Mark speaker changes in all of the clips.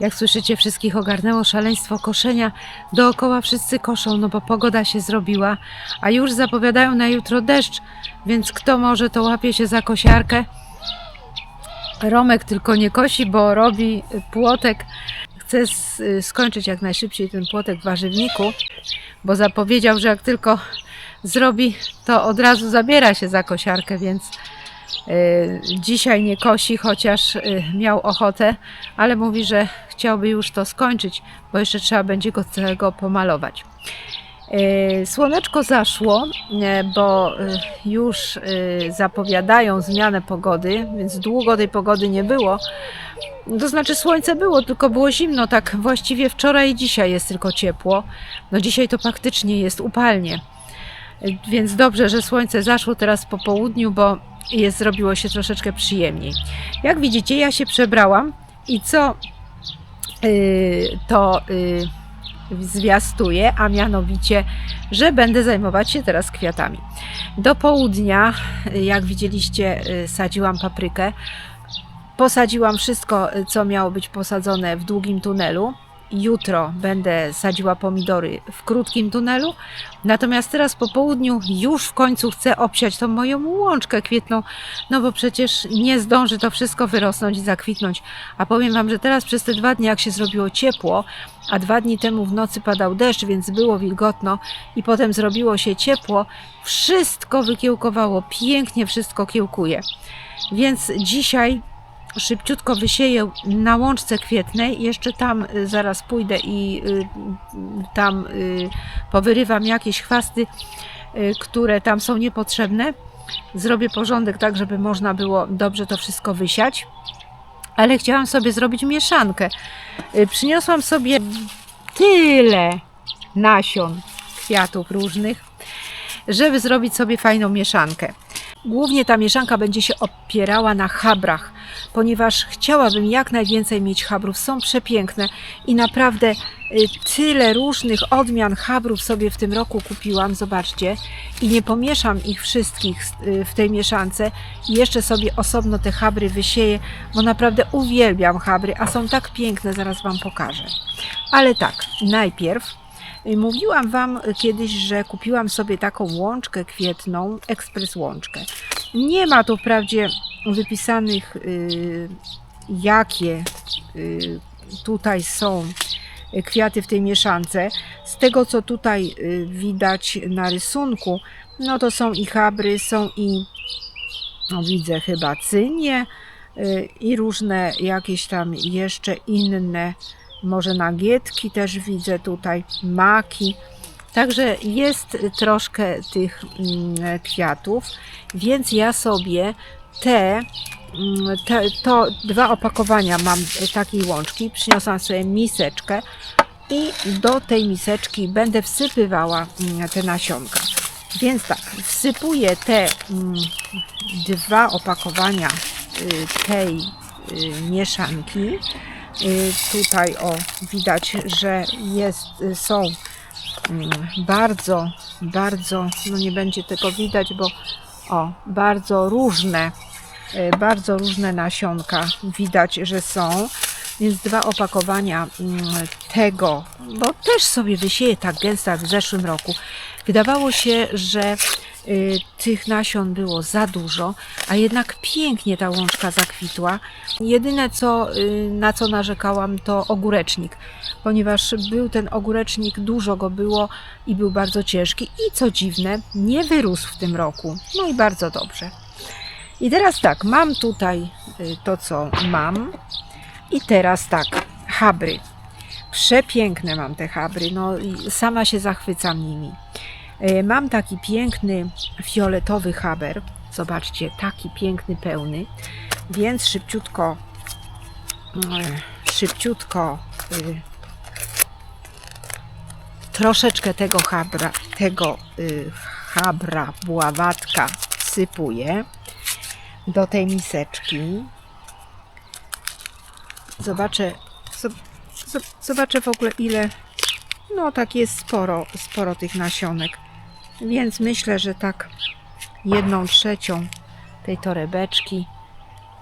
Speaker 1: Jak słyszycie, wszystkich ogarnęło szaleństwo koszenia. Dookoła wszyscy koszą, no bo pogoda się zrobiła, a już zapowiadają na jutro deszcz, więc kto może, to łapie się za kosiarkę. Romek tylko nie kosi, bo robi płotek. Chce skończyć jak najszybciej ten płotek w warzywniku, bo zapowiedział, że jak tylko zrobi, to od razu zabiera się za kosiarkę, więc dzisiaj nie kosi, chociaż y, miał ochotę, ale mówi, że chciałby już to skończyć, bo jeszcze trzeba będzie go całego pomalować. Y, Słoneczko zaszło, bo y, już y, zapowiadają zmianę pogody, więc długo tej pogody nie było. To znaczy słońce było, tylko było zimno, tak właściwie wczoraj i dzisiaj jest tylko ciepło. No dzisiaj to faktycznie jest upalnie. Y, Więc dobrze, że słońce zaszło teraz po południu, bo jest, zrobiło się troszeczkę przyjemniej. Jak widzicie, ja się przebrałam i co y, to y, zwiastuje, a mianowicie, że będę zajmować się teraz kwiatami. Do południa, jak widzieliście, y, sadziłam paprykę. Posadziłam wszystko, co miało być posadzone w długim tunelu. Jutro będę sadziła pomidory w krótkim tunelu. Natomiast teraz po południu już w końcu chcę obsiać tą moją łączkę kwietną, no bo przecież nie zdąży to wszystko wyrosnąć i zakwitnąć. A powiem Wam, że teraz przez te dwa dni, jak się zrobiło ciepło, a dwa dni temu w nocy padał deszcz, więc było wilgotno i potem zrobiło się ciepło, wszystko wykiełkowało, pięknie wszystko kiełkuje. Więc dzisiaj szybciutko wysieję na łączce kwietnej. Jeszcze tam y, zaraz pójdę i y, tam y, powyrywam jakieś chwasty, które tam są niepotrzebne. Zrobię porządek tak, żeby można było dobrze to wszystko wysiać. Ale chciałam sobie zrobić mieszankę. Przyniosłam sobie tyle nasion kwiatów różnych, żeby zrobić sobie fajną mieszankę. Głównie ta mieszanka będzie się opierała na chabrach, ponieważ chciałabym jak najwięcej mieć chabrów. Są przepiękne i naprawdę y, tyle różnych odmian chabrów sobie w tym roku kupiłam, zobaczcie. I nie pomieszam ich wszystkich y, w tej mieszance i jeszcze sobie osobno te chabry wysieję, bo naprawdę uwielbiam chabry, a są tak piękne, zaraz Wam pokażę. Ale tak, najpierw Mówiłam Wam kiedyś, że kupiłam sobie taką łączkę kwietną, ekspres łączkę. Nie ma tu wprawdzie wypisanych, y, jakie y, tutaj są y, kwiaty w tej mieszance. Z tego, co tutaj y, widać na rysunku, no to są i chabry, są i, no widzę chyba cynie y, i różne jakieś tam jeszcze inne może nagietki też widzę tutaj, maki. Także jest troszkę tych mm, kwiatów, więc ja sobie te, mm, te to dwa opakowania mam takiej łączki. Przyniosłam sobie miseczkę i do tej miseczki będę wsypywała mm, te nasionka. Więc tak, wsypuję te dwa opakowania y, tej y, mieszanki. Y, Tutaj o widać, że jest, y, są mm, bardzo, bardzo, no nie będzie tego widać, bo o, bardzo różne, y, bardzo różne nasionka widać, że są. Więc dwa opakowania mm, tego, bo też sobie wysieję tak gęsto jak w zeszłym roku. Wydawało się, że y, tych nasion było za dużo, a jednak pięknie ta łączka zakwitła. Jedyne co, y, na co narzekałam to ogórecznik, ponieważ był ten ogórecznik, dużo go było i był bardzo ciężki i co dziwne, nie wyrósł w tym roku. No i bardzo dobrze. I teraz tak, mam tutaj y, to co mam i teraz tak, habry. Przepiękne mam te habry, no sama się zachwycam nimi. E, Mam taki piękny fioletowy haber. Zobaczcie, taki piękny, pełny. Więc szybciutko, e, szybciutko y, troszeczkę tego habra, tego y, habra, buławatka wsypuję do tej miseczki. Zobaczę, zob- zob- zobaczę w ogóle ile, no tak jest sporo, sporo tych nasionek. Więc myślę, że tak jedną trzecią tej torebeczki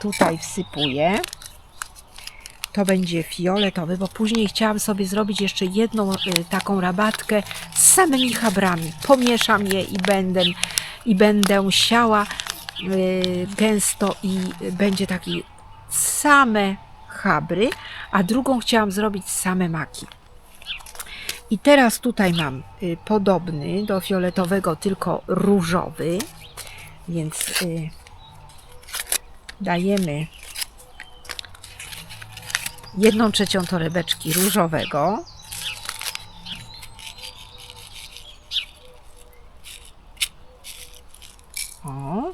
Speaker 1: tutaj wsypuję. to będzie fioletowy, bo później chciałam sobie zrobić jeszcze jedną y, taką rabatkę z samymi chabrami. Pomieszam je i będę, i będę siała y, gęsto i będzie taki same chabry, a drugą chciałam zrobić same maki. I teraz tutaj mam y, podobny do fioletowego, tylko różowy, więc y, dajemy jedną trzecią torebeczki różowego. O.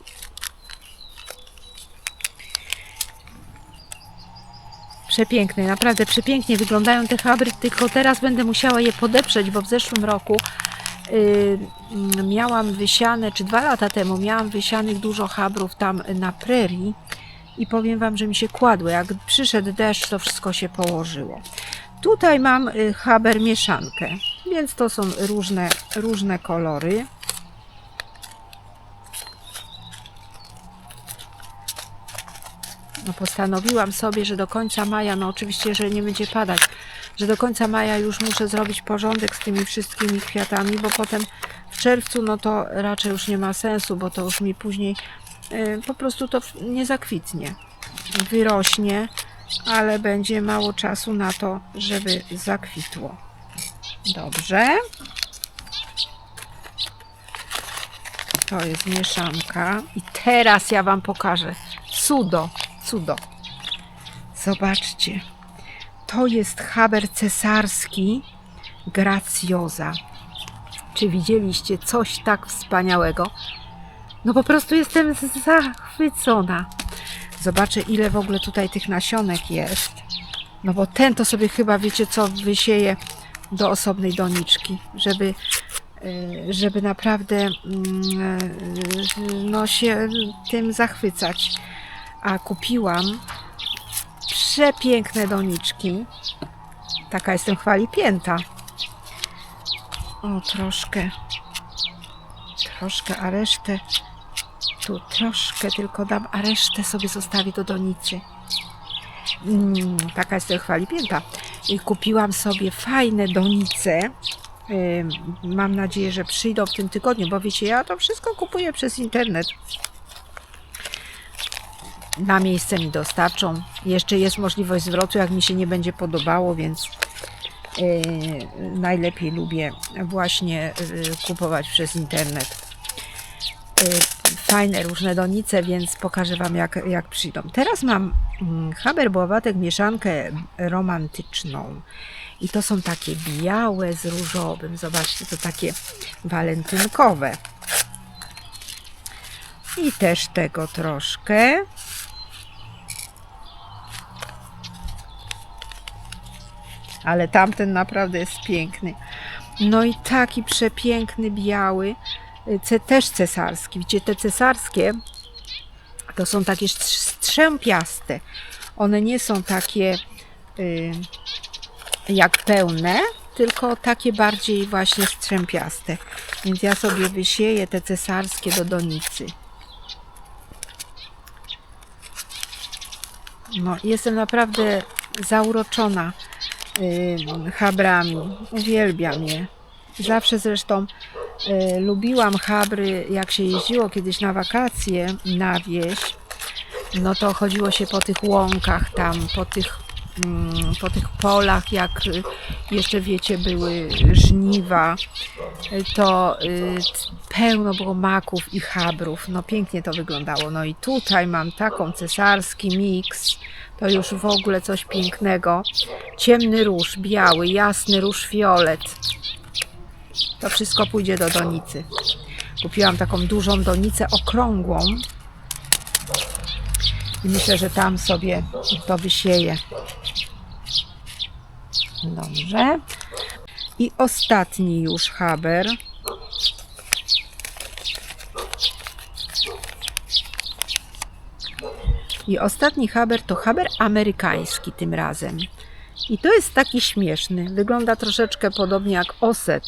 Speaker 1: Przepiękne, naprawdę przepięknie wyglądają te chabry, tylko teraz będę musiała je podeprzeć, bo w zeszłym roku y, mm, miałam wysiane, czy dwa lata temu miałam wysianych dużo chabrów tam na prerii i powiem Wam, że mi się kładły. Jak przyszedł deszcz, to wszystko się położyło. Tutaj mam y, haber mieszankę, więc to są różne, różne kolory. No postanowiłam sobie, że do końca maja, no oczywiście, że nie będzie padać, że do końca maja już muszę zrobić porządek z tymi wszystkimi kwiatami, bo potem w czerwcu, no to raczej już nie ma sensu, bo to już mi później y, po prostu to nie zakwitnie. Wyrośnie, ale będzie mało czasu na to, żeby zakwitło. Dobrze. To jest mieszanka. I teraz ja Wam pokażę. Cudo, cudo. Zobaczcie. To jest haber cesarski Gracioza. Czy widzieliście coś tak wspaniałego? No po prostu jestem zachwycona. Zobaczę, ile w ogóle tutaj tych nasionek jest. No bo ten to sobie chyba, wiecie co, wysieje do osobnej doniczki, żeby, e, żeby naprawdę mm, e, no się tym zachwycać. A kupiłam przepiękne doniczki. Taka jestem chwali pięta. O, troszkę. Troszkę, a resztę tu troszkę tylko dam, a resztę sobie zostawię do donicy. Mm, taka jestem chwali pięta. I kupiłam sobie fajne donice. Mam nadzieję, że przyjdą w tym tygodniu, bo wiecie, ja to wszystko kupuję przez internet. Na miejsce mi dostarczą. Jeszcze jest możliwość zwrotu, jak mi się nie będzie podobało, więc yy, najlepiej lubię właśnie yy, kupować przez internet. Yy, fajne różne donice, więc pokażę Wam jak, jak przyjdą. Teraz mam mm, haberbowatek mieszankę romantyczną. I to są takie białe z różowym. Zobaczcie, to takie walentynkowe. I też tego troszkę. Ale tamten naprawdę jest piękny. No i taki przepiękny biały, y, też cesarski. Widzicie, te cesarskie to są takie strz- strzępiaste. One nie są takie y, jak pełne, tylko takie bardziej właśnie strzępiaste. Więc ja sobie wysieję te cesarskie do donicy. No, jestem naprawdę zauroczona y, chabrami. Uwielbiam je. Zawsze zresztą y, lubiłam chabry, jak się jeździło kiedyś na wakacje na wieś. No to chodziło się po tych łąkach tam, po tych, mm, po tych polach, jak jeszcze wiecie, były żniwa, to y, pełno było maków i chabrów. No pięknie to wyglądało. No i tutaj mam taką cesarski miks. To już w ogóle coś pięknego. Ciemny róż, biały, jasny róż, fiolet. To wszystko pójdzie do donicy. Kupiłam taką dużą donicę okrągłą. I myślę, że tam sobie to wysieję. Dobrze. I ostatni już haber. I ostatni haber to haber amerykański tym razem. I to jest taki śmieszny. Wygląda troszeczkę podobnie jak oset,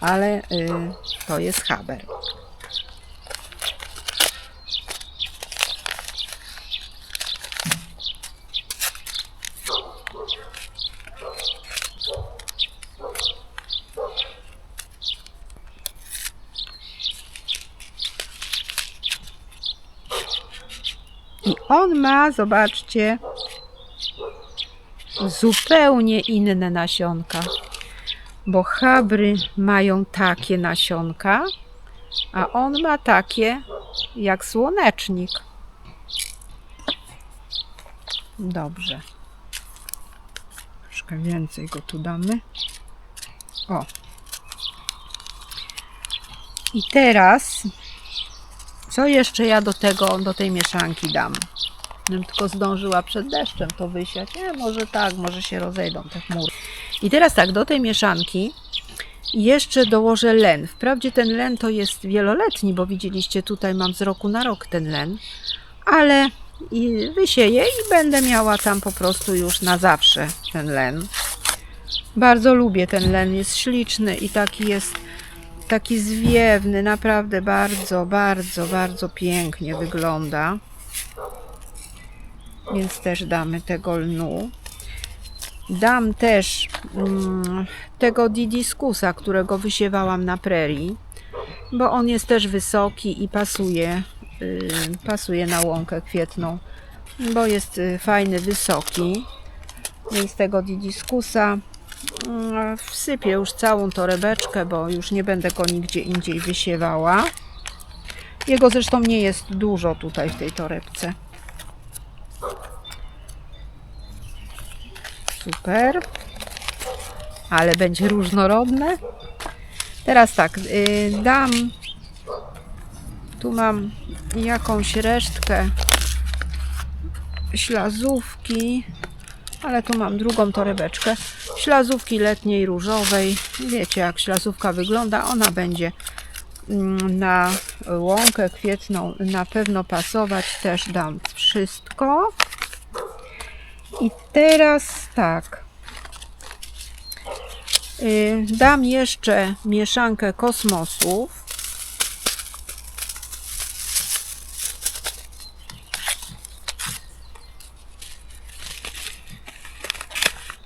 Speaker 1: ale y, to jest haber. I on ma, zobaczcie, zupełnie inne nasionka. Bo chabry mają takie nasionka, a on ma takie jak słonecznik. Dobrze. Troszkę więcej go tu damy. O. I teraz, co jeszcze ja do tego, do tej mieszanki dam? Bym tylko zdążyła przed deszczem to wysiać. Nie, może tak, może się rozejdą te chmury. I teraz tak, do tej mieszanki jeszcze dołożę len. Wprawdzie ten len to jest wieloletni, bo widzieliście tutaj mam z roku na rok ten len, ale i wysieję i będę miała tam po prostu już na zawsze ten len. Bardzo lubię ten len, jest śliczny i taki jest taki zwiewny, naprawdę bardzo, bardzo, bardzo pięknie wygląda. Więc też damy tego lnu. Dam też mm, tego didiskusa, którego wysiewałam na prerii, bo on jest też wysoki i pasuje, y, pasuje na łąkę kwietną, bo jest y, fajny, wysoki. Więc tego didiskusa wsypię już całą torebeczkę, bo już nie będę go nigdzie indziej wysiewała. Jego zresztą nie jest dużo tutaj w tej torebce. Super. Ale będzie różnorodne. Teraz tak, y, dam. Tu mam jakąś resztkę ślazówki, ale tu mam drugą torebeczkę. Ślazówki letniej różowej. Wiecie, jak ślazówka wygląda. Ona będzie mm, na łąkę kwietną na pewno pasować. Też dam wszystko. I teraz tak. Y, Dam jeszcze mieszankę kosmosów.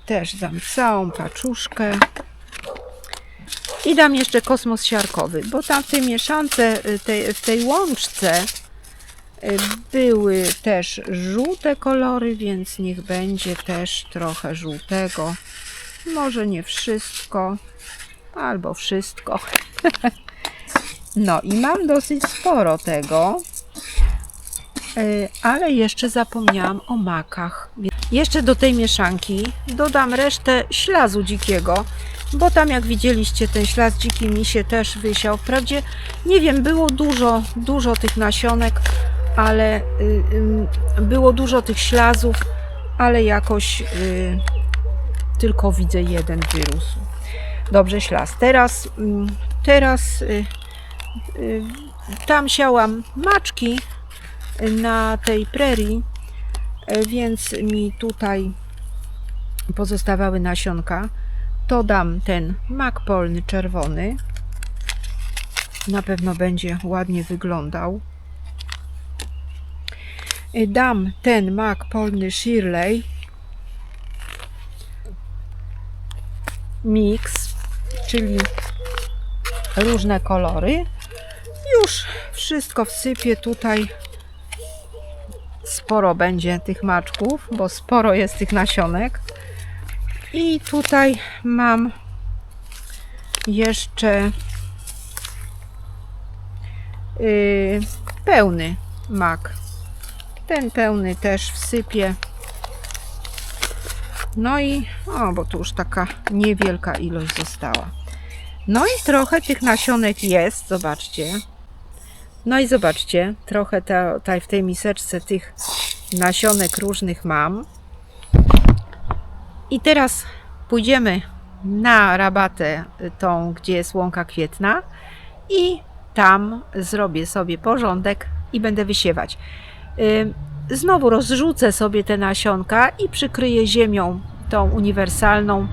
Speaker 1: Też dam całą paczuszkę. I dam jeszcze kosmos siarkowy, bo tam w tej mieszance, y, tej, w tej łączce y, były też żółte kolory, więc niech będzie też trochę żółtego. Może nie wszystko, albo wszystko. No i mam dosyć sporo tego, ale jeszcze zapomniałam o makach. Jeszcze do tej mieszanki dodam resztę ślazu dzikiego, bo tam jak widzieliście ten ślaz dziki mi się też wysiał. Wprawdzie nie wiem, było dużo, dużo tych nasionek, ale y, było dużo tych ślazów, ale jakoś y, tylko widzę jeden wyrósł. Dobrze, ślaz. Teraz, teraz y, tam siałam maczki na tej prerii, y, więc mi tutaj pozostawały nasionka. To dam ten mak polny czerwony. Na pewno będzie ładnie wyglądał. Y, Dam ten mak polny Shirley mix, czyli różne kolory. Już wszystko wsypię tutaj. Sporo będzie tych maczków, bo sporo jest tych nasionek. I tutaj mam jeszcze yy, pełny mak. Ten pełny też wsypię. No i, o, bo tu już taka niewielka ilość została. No i trochę tych nasionek jest, zobaczcie. No i zobaczcie, trochę ta, ta, w tej miseczce tych nasionek różnych mam. I teraz pójdziemy na rabatę tą, gdzie jest łąka kwietna i tam zrobię sobie porządek i będę wysiewać. Znowu rozrzucę sobie te nasionka i przykryję ziemią tą uniwersalną,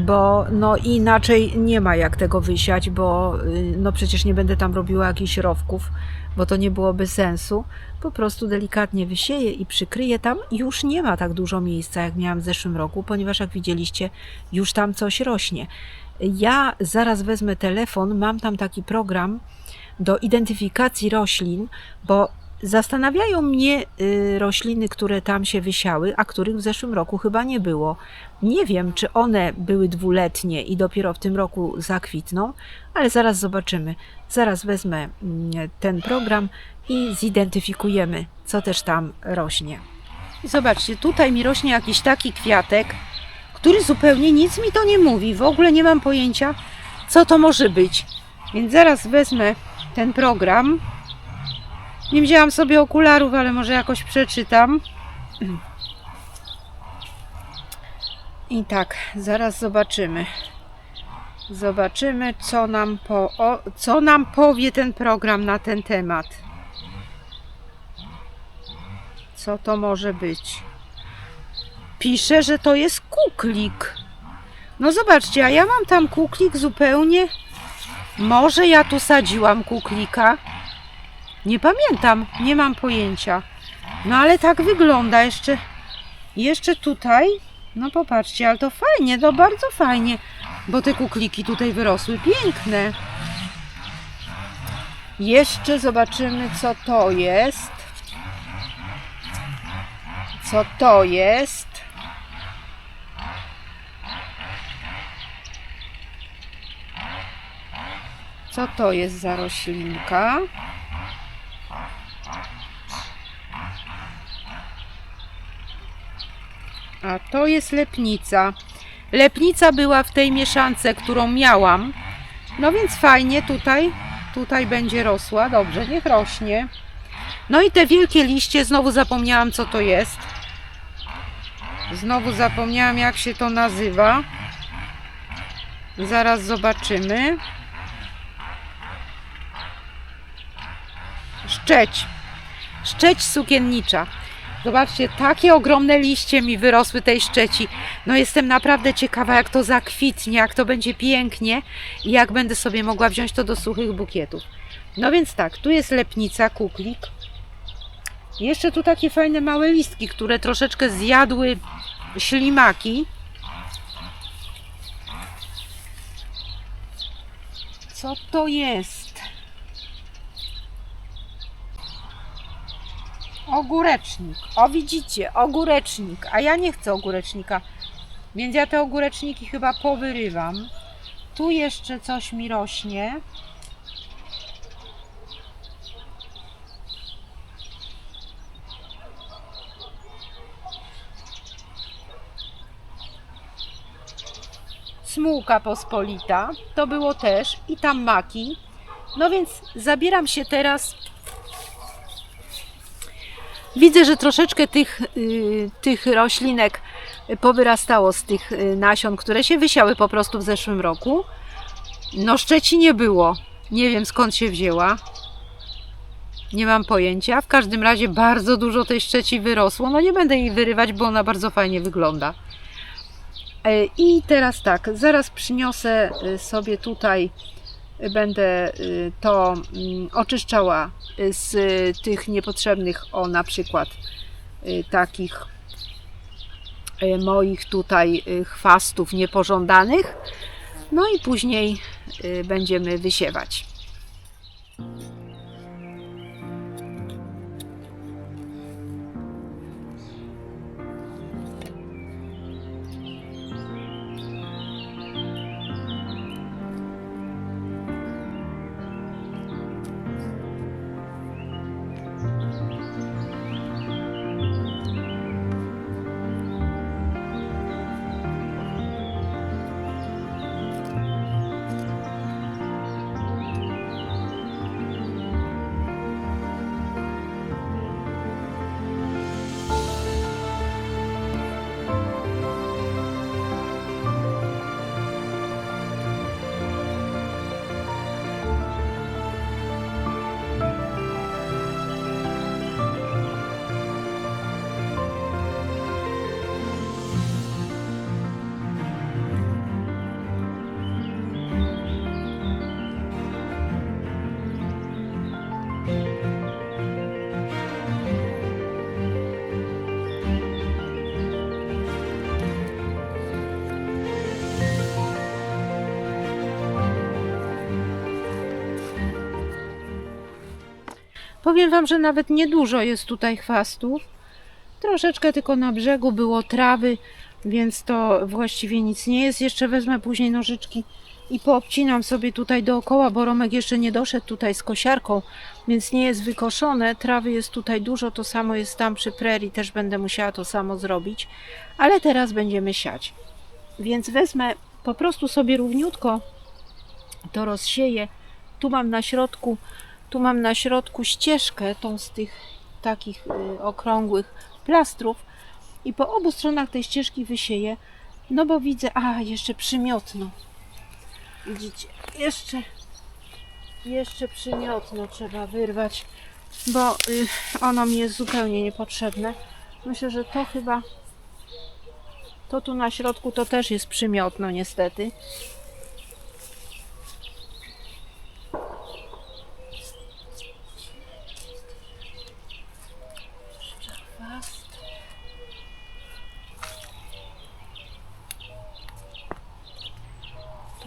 Speaker 1: bo no inaczej nie ma jak tego wysiać, bo y, no przecież nie będę tam robiła jakichś rowków, bo to nie byłoby sensu. Po prostu delikatnie wysieję i przykryję tam. Już nie ma tak dużo miejsca, jak miałam w zeszłym roku, ponieważ jak widzieliście, już tam coś rośnie. Ja zaraz wezmę telefon, mam tam taki program do identyfikacji roślin, bo
Speaker 2: Zastanawiają mnie y, rośliny, które tam się wysiały, a których w zeszłym roku chyba nie było. Nie wiem, czy one były dwuletnie i dopiero w tym roku zakwitną, ale zaraz zobaczymy. Zaraz wezmę mm, ten program i zidentyfikujemy, co też tam rośnie. Zobaczcie, tutaj mi rośnie jakiś taki kwiatek, który zupełnie nic mi to nie mówi. W ogóle nie mam pojęcia, co to może być. Więc zaraz wezmę ten program. Nie wzięłam sobie okularów, ale może jakoś przeczytam. I tak, zaraz zobaczymy. Zobaczymy, co nam, po, o, co nam powie ten program na ten temat. Co to może być? Pisze, że to jest kuklik. No zobaczcie, a ja mam tam kuklik zupełnie. Może ja tu sadziłam kuklika? Nie pamiętam, nie mam pojęcia. No ale tak wygląda jeszcze. Jeszcze tutaj. No popatrzcie, ale to fajnie, to bardzo fajnie, bo te kukliki tutaj wyrosły piękne. Jeszcze zobaczymy, co to jest. Co to jest? Co to jest za roślinka? A to jest lepnica. Lepnica była w tej mieszance, którą miałam. No więc fajnie tutaj, tutaj będzie rosła. Dobrze, niech rośnie. No i te wielkie liście, znowu zapomniałam co to jest. Znowu zapomniałam jak się to nazywa. Zaraz zobaczymy. Szczeć. Szczeć sukiennicza. Zobaczcie, takie ogromne liście mi wyrosły tej szczeci. No jestem naprawdę ciekawa, jak to zakwitnie, jak to będzie pięknie i jak będę sobie mogła wziąć to do suchych bukietów. No więc tak, tu jest lepnica, kuklik. Jeszcze tu takie fajne małe listki, które troszeczkę zjadły ślimaki. Co to jest? Ogórecznik. O widzicie, ogórecznik. A ja nie chcę ogórecznika. Więc ja te ogóreczniki chyba powyrywam. Tu jeszcze coś mi rośnie. Smułka pospolita. To było też. I tam maki. No więc zabieram się teraz Widzę, że troszeczkę tych, y, tych roślinek powyrastało z tych y, nasion, które się wysiały po prostu w zeszłym roku. No szczeci nie było. Nie wiem skąd się wzięła. Nie mam pojęcia. W każdym razie bardzo dużo tej szczeci wyrosło. No nie będę jej wyrywać, bo ona bardzo fajnie wygląda. E, I teraz tak, zaraz przyniosę y, sobie tutaj będę y, to mm, oczyszczała y, z tych niepotrzebnych, o na przykład y, takich moich tutaj chwastów niepożądanych. No i później będziemy wysiewać.
Speaker 1: Powiem Wam, że nawet niedużo jest tutaj chwastów. Troszeczkę tylko na brzegu było trawy, więc to właściwie nic nie jest. Jeszcze wezmę później nożyczki i poobcinam sobie tutaj dookoła, bo Romek jeszcze nie doszedł tutaj z kosiarką, więc nie jest wykoszone. Trawy jest tutaj dużo, to samo jest tam przy prerii, też będę musiała to samo zrobić. Ale teraz będziemy siać. Więc wezmę po prostu sobie równiutko to rozsieję. Tu mam na środku, tu mam na środku ścieżkę, tą z tych takich y, okrągłych plastrów i po obu stronach tej ścieżki wysieję, no bo widzę, a jeszcze przymiotno. Widzicie, jeszcze jeszcze przymiotno trzeba wyrwać, bo y, ono mi jest zupełnie niepotrzebne. Myślę, że to chyba to tu na środku to też jest przymiotno niestety.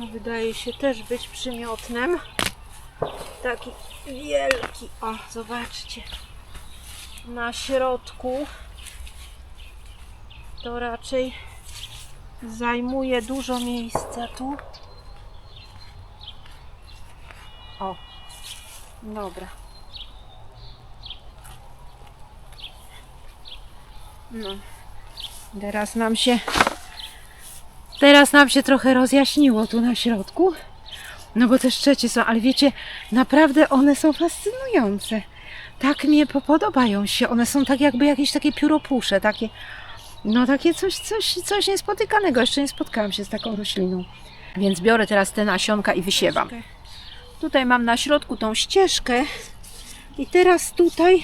Speaker 1: Wydaje się też być przymiotnem. Taki wielki. O, zobaczcie. Na środku to raczej zajmuje dużo miejsca tu. O, dobra. No. Teraz nam się teraz nam się trochę rozjaśniło tu na środku. No bo te szczecie są, ale wiecie, naprawdę one są fascynujące. Tak mnie po- podobają się. One są tak jakby jakieś takie pióropusze, takie no takie coś, coś, coś niespotykanego. Jeszcze nie spotkałam się z taką rośliną. Więc biorę teraz te nasionka i wysiewam. Tutaj mam na środku tą ścieżkę i teraz tutaj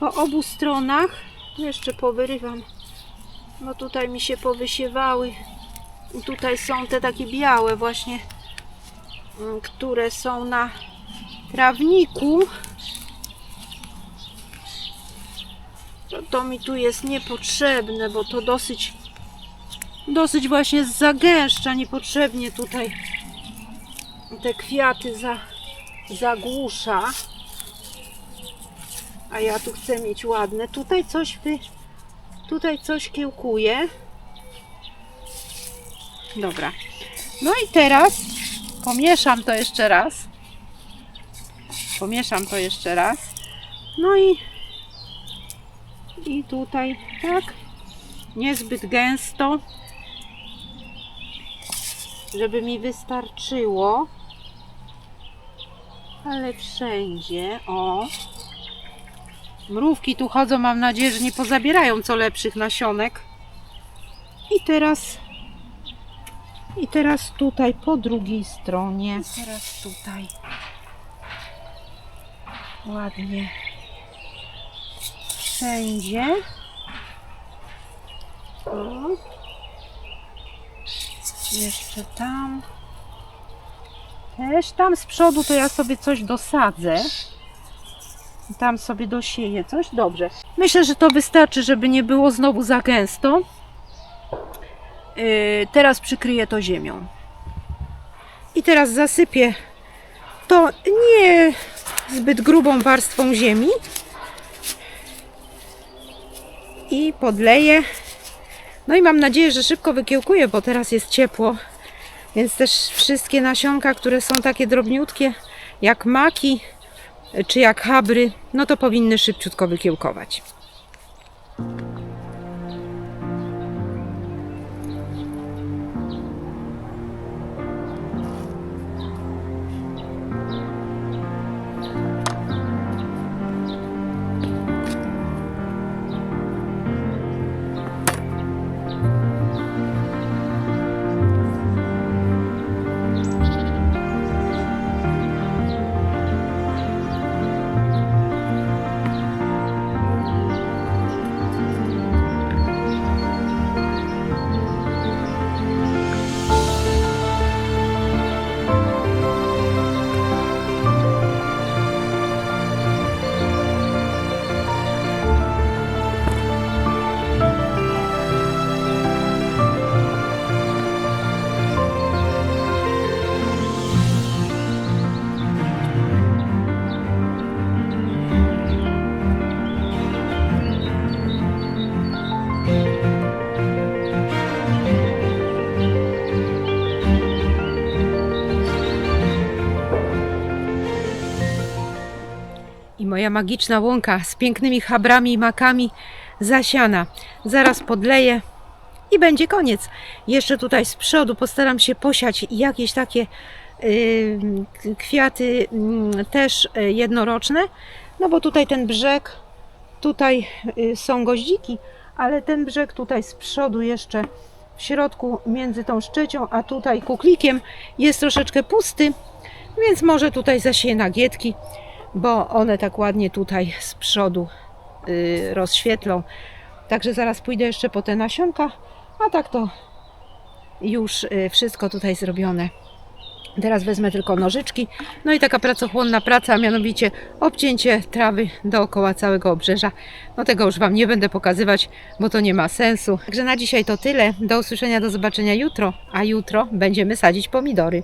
Speaker 1: po obu stronach jeszcze powyrywam, bo tutaj mi się powysiewały. Tutaj są te takie białe właśnie, mm, które są na trawniku. To, to mi tu jest niepotrzebne, bo to dosyć dosyć właśnie zagęszcza niepotrzebnie tutaj te kwiaty za, zagłusza. A ja tu chcę mieć ładne. Tutaj coś wy, tutaj coś kiełkuje. Dobra. No i teraz pomieszam to jeszcze raz. Pomieszam to jeszcze raz. No i i tutaj tak niezbyt gęsto żeby mi wystarczyło ale wszędzie o mrówki tu chodzą mam nadzieję, że nie pozabierają co lepszych nasionek i teraz i teraz tutaj po drugiej stronie teraz tutaj ładnie wszędzie. O. Jeszcze tam. Też tam z przodu to ja sobie coś dosadzę. Tam sobie dosieję coś. Dobrze. Myślę, że to wystarczy, żeby nie było znowu za gęsto. Yy, teraz przykryję to ziemią. I teraz zasypię to nie zbyt grubą warstwą ziemi i podleję. No i mam nadzieję, że szybko wykiełkuje, bo teraz jest ciepło. Więc też wszystkie nasionka, które są takie drobniutkie, jak maki czy jak habry, no to powinny szybciutko wykiełkować. Moja magiczna łąka z pięknymi chabrami i makami zasiana. Zaraz podleję i będzie koniec. Jeszcze tutaj z przodu postaram się posiać jakieś takie y, kwiaty mm, też y, jednoroczne, no bo tutaj ten brzeg, tutaj y, są goździki, ale ten brzeg tutaj z przodu jeszcze w środku między tą szczecią, a tutaj kuklikiem jest troszeczkę pusty, więc może tutaj zasieję nagietki, bo one tak ładnie tutaj z przodu y, rozświetlą. Także zaraz pójdę jeszcze po te nasionka, a tak to już y, wszystko tutaj zrobione. Teraz wezmę tylko nożyczki. No i taka pracochłonna praca, a mianowicie obcięcie trawy dookoła całego obrzeża. No tego już Wam nie będę pokazywać, bo to nie ma sensu. Także na dzisiaj to tyle. Do usłyszenia, do zobaczenia jutro. A jutro będziemy sadzić pomidory.